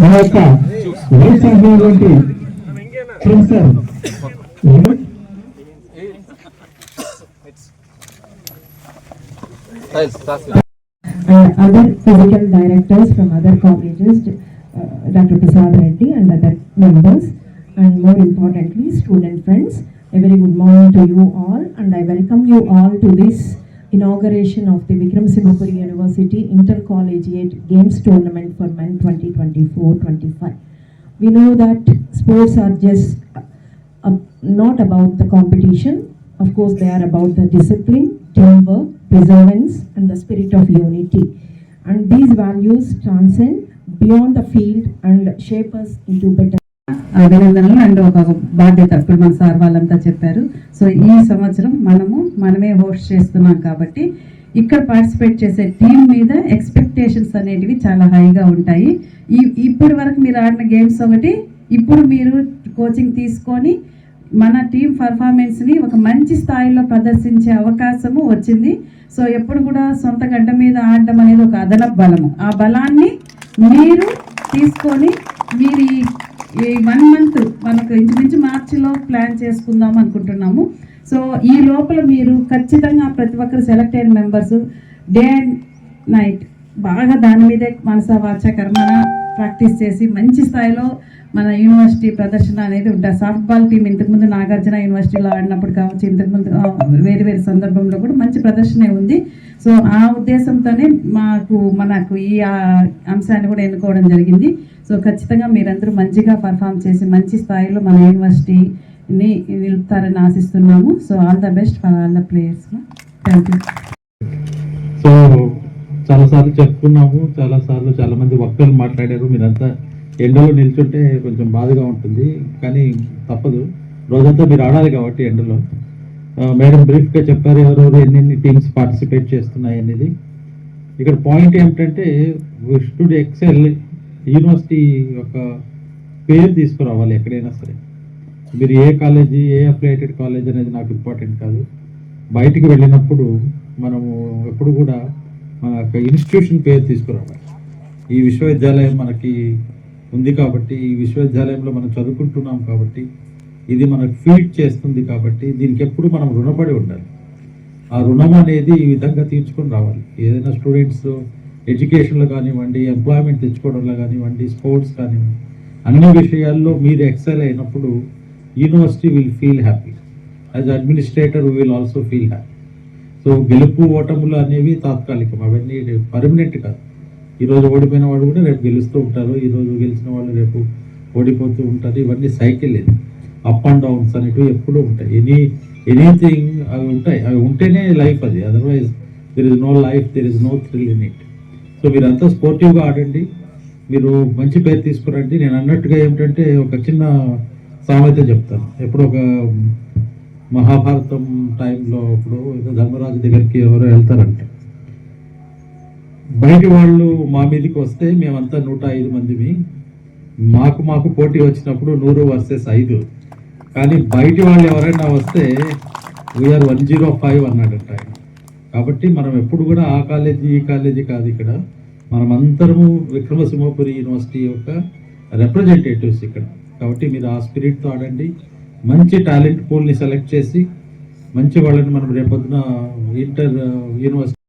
మన యొక్క వైస్ అయినటువంటి professor and other physical directors from other colleges, uh, Dr. Prasad Reddy and other members, and more importantly, student friends. A very good morning to you all, and I welcome you all to this inauguration of the Vikram Simhapuri University Intercollegiate Games Tournament for Men 2024-25. We know that sports are just uh, uh, not about the competition. Of course, they are about the discipline, teamwork, perseverance, and the spirit of unity. And these values transcend beyond the field and shape us into better. అభినందనలు. And ఒక బాధ్యత ఇప్పుడు మన sir వాళ్ళంతా చెప్పారు. So ఈ సంవత్సరం మనము మనమే హోస్ట్ చేస్తున్నాం కాబట్టి ఇక్కడ పార్టిసిపేట్ చేసే టీం మీద ఎక్స్పెక్టేషన్స్ అనేటివి చాలా హైగా ఉంటాయి. ఈ ఇప్పటి వరకు మీరు ఆడిన గేమ్స్ ఒకటి ఇప్పుడు మీరు కోచింగ్ తీసుకొని మన టీం పర్ఫార్మెన్స్ని ఒక మంచి స్థాయిలో ప్రదర్శించే అవకాశము వచ్చింది. సో ఎప్పుడు కూడా సొంత గడ్డ మీద ఆడడం అనేది ఒక అదనపు బలము. ఆ బలాన్ని మీరు తీసుకొని మీరు ఈ వన్ మంత్ మనకు ఇంచుమించు మార్చిలో ప్లాన్ చేసుకుందాం అనుకుంటున్నాము. సో ఈ లోపల మీరు ఖచ్చితంగా ప్రతి ఒక్కరు సెలెక్ట్ అయిన మెంబర్స్ డే అండ్ నైట్ బాగా దాని మీదే మనస వాచ కర్మన ప్రాక్టీస్ చేసి మంచి స్థాయిలో మన యూనివర్సిటీ ప్రదర్శన అనేది ఉంటుంది. సాఫ్ట్ బాల్ టీం ఇంతకుముందు నాగార్జున యూనివర్సిటీలో ఆడినప్పుడు కావచ్చు ఇంతకుముందు వేరు వేరు సందర్భంలో కూడా మంచి ప్రదర్శనే ఉంది. సో ఆ ఉద్దేశంతోనే మాకు మనకు ఈ అంశాన్ని కూడా ఎన్నుకోవడం జరిగింది. సో ఖచ్చితంగా మీరందరూ మంచిగా పర్ఫామ్ చేసి మంచి స్థాయిలో మన యూనివర్సిటీని నిలుపుతారని ఆశిస్తున్నాము. So all the best for all the players thank you so చాలా సార్లు చెప్పుకున్నాము చాలా సార్లు చాలా మంది వక్తలు మాట్లాడారు. మీరంతా ఎండలో నిల్చుంటే కొంచెం బాధగా ఉంటుంది కానీ తప్పదు. రోజంతా మీరు ఆడాలి కాబట్టి ఎండలో. మేడం బ్రీఫ్గా చెప్పారు ఎవరెవరు ఎన్నెన్ని టీమ్స్ పార్టిసిపేట్ చేస్తున్నాయి అనేది. ఇక్కడ పాయింట్ ఏమిటంటే స్టూడ్ ఎక్సెల్ యూనివర్సిటీ యొక్క పేరు తీసుకురావాలి ఎక్కడైనా సరే. మీరు ఏ కాలేజీ ఏ అఫిలియేటెడ్ కాలేజ్ అనేది నాకు ఇంపార్టెంట్ కాదు. బయటికి వెళ్ళినప్పుడు మనము ఎప్పుడు కూడా మన యొక్క ఇన్స్టిట్యూషన్ పేరు తీసుకురావాలి. ఈ విశ్వవిద్యాలయం మనకి ఉంది కాబట్టి ఈ విశ్వవిద్యాలయంలో మనం చదువుకుంటున్నాం కాబట్టి ఇది మనకు ఫీడ్ చేస్తుంది కాబట్టి దీనికి ఎప్పుడు మనం రుణపడి ఉండాలి. ఆ రుణం అనేది ఈ విధంగా తీర్చుకొని రావాలి. ఏదైనా స్టూడెంట్స్ ఎడ్యుకేషన్లో కానివ్వండి ఎంప్లాయ్మెంట్ తెచ్చుకోవడంలో కానివ్వండి స్పోర్ట్స్ కానివ్వండి అన్ని విషయాల్లో మీరు ఎక్సెల్ అయినప్పుడు university will feel happy as administrator will also feel happy so గెలుపు ఓటములు అనేవి తాత్కాలికం. అవన్నీ పర్మనెంట్ కాదు. ఈరోజు ఓడిపోయిన వాళ్ళు కూడా రేపు గెలుస్తూ ఉంటారు. ఈరోజు గెలిచిన వాళ్ళు రేపు ఓడిపోతూ ఉంటారు. ఇవన్నీ సైకిల్ ఇది అప్ అండ్ డౌన్స్ అనేటివి ఎప్పుడూ ఉంటాయి. ఎనీ ఎనీథింగ్ అవి ఉంటాయి. అవి ఉంటేనే లైఫ్ అది. Otherwise there is no life there is no thrill in it so మీరంతా స్పోర్టివ్గా ఆడండి. మీరు మంచి పేరు తీసుకురండి. నేను అన్నట్టుగా ఏమిటంటే ఒక చిన్న సామెత చెప్తాను. ఎప్పుడు ఒక మహాభారతం టైంలో ఇప్పుడు ఏదో ధర్మరాజు దగ్గరికి ఎవరో వెళ్తారంట. బయటి వాళ్ళు మా మీదకి వస్తే మేమంతా నూట ఐదు మందిమి. మాకు మాకు పోటీ వచ్చినప్పుడు నూరు వర్సెస్ ఐదు. కానీ బయటి వాళ్ళు ఎవరైనా వస్తే వీఆర్ వన్ జీరో ఫైవ్ అన్నాడంట ఆయన. కాబట్టి మనం ఎప్పుడు కూడా ఆ కాలేజీ ఈ కాలేజీ కాదు ఇక్కడ. మనం అందరము విక్రమసింహపురి యూనివర్సిటీ యొక్క రిప్రజెంటేటివ్స్ ఇక్కడ. కాబట్టి మీరు ఆ స్పిరిట్తో ఆడండి. మంచి టాలెంట్ పూల్ని సెలెక్ట్ చేసి మంచి వాళ్ళని మనం రేపొద్దున ఇంటర్ uh, యూనివర్సిటీ